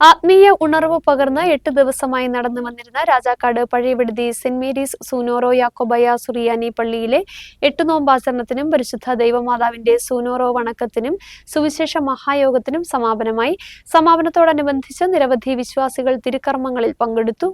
ആത്മീയ ഉണർവ് പകർന്ന് എട്ട് ദിവസമായി നടന്നു വന്നിരുന്ന രാജാക്കാട് പഴയവിടുതി സെന്റ് മേരീസ് സൂനോറോ യാക്കോബയ സുറിയാനി പള്ളിയിലെ എട്ട് നോമ്പാചരണത്തിനും പരിശുദ്ധ ദൈവമാതാവിന്റെ സൂനോറോ വണക്കത്തിനും സുവിശേഷ മഹായോഗത്തിനും സമാപനമായി. സമാപനത്തോടനുബന്ധിച്ച് നിരവധി വിശ്വാസികൾ തിരുക്കർമ്മങ്ങളിൽ പങ്കെടുത്തു.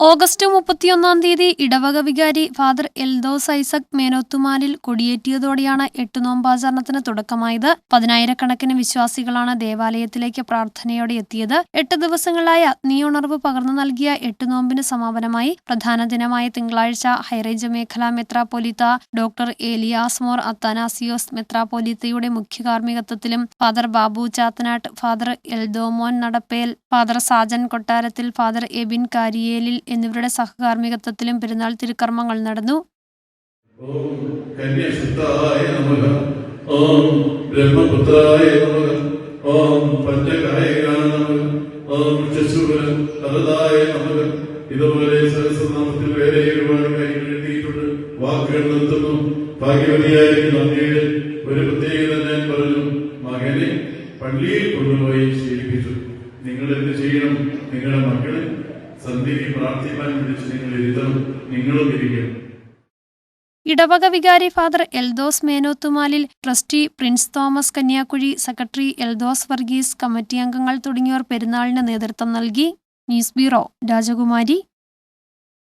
ഓഗസ്റ്റ് മുപ്പത്തിയൊന്നാം തീയതി ഇടവക വികാരി ഫാദർ എൽദോസ് ഐസക് മേനോത്തുമാലിൽ കൊടിയേറ്റിയതോടെയാണ് എട്ട് നോമ്പാചരണത്തിന് തുടക്കമായത്. പതിനായിരക്കണക്കിന് വിശ്വാസികളാണ് ദേവാലയത്തിലേക്ക് പ്രാർത്ഥനയോടെ എത്തിയത്. എട്ട് ദിവസങ്ങളായ അഗ്നിയുണർവ് പകർന്നു നൽകിയ എട്ട് നോമ്പിന് സമാപനമായി പ്രധാന ദിനമായ തിങ്കളാഴ്ച ഹൈറേഞ്ച് മേഖല മെത്രാപ്പൊലിത്ത ഡോക്ടർ ഏലിയാസ് മോർ അത്താനാസിയോസ് മെത്രാപ്പൊലിത്തയുടെ മുഖ്യ കാർമ്മികത്വത്തിലും father Babu Chathanattu father Eldhomon Nadappel father Sajan Kottarathil father Ebin കാരിയേലിൽ എന്നിവരുടെ സഹകാർമ്മികത്വത്തിലും പെരുന്നാൾ തിരുക്കർമ്മങ്ങൾ നടന്നു. ഭാഗ്യവതിയായിരിക്കുന്ന അമ്മയുടെ ഒരു പ്രത്യേകത ഞാൻ പറഞ്ഞു. മകനെ പള്ളിയിൽ കൊണ്ടുപോയി ശീലിപ്പിച്ചു. നിങ്ങൾ എന്ത് ചെയ്യണം? നിങ്ങളുടെ മക്കളെ സന്ധ്യയ്ക്ക് പ്രാർത്ഥിക്കാൻ വിളിച്ച് നിങ്ങൾ ഇരുത്തണം നിങ്ങളും ഇരിക്കണം. ഇടവക വികാരി father Eldhose Menothumalil trustee Prince Thomas Kanyakuzhi secretary Eldhose Varghese committee അംഗങ്ങൾ തുടങ്ങിയവർ പെരുന്നാളിന് നേതൃത്വം നൽകി. ന്യൂസ് ബ്യൂറോ രാജകുമാരി.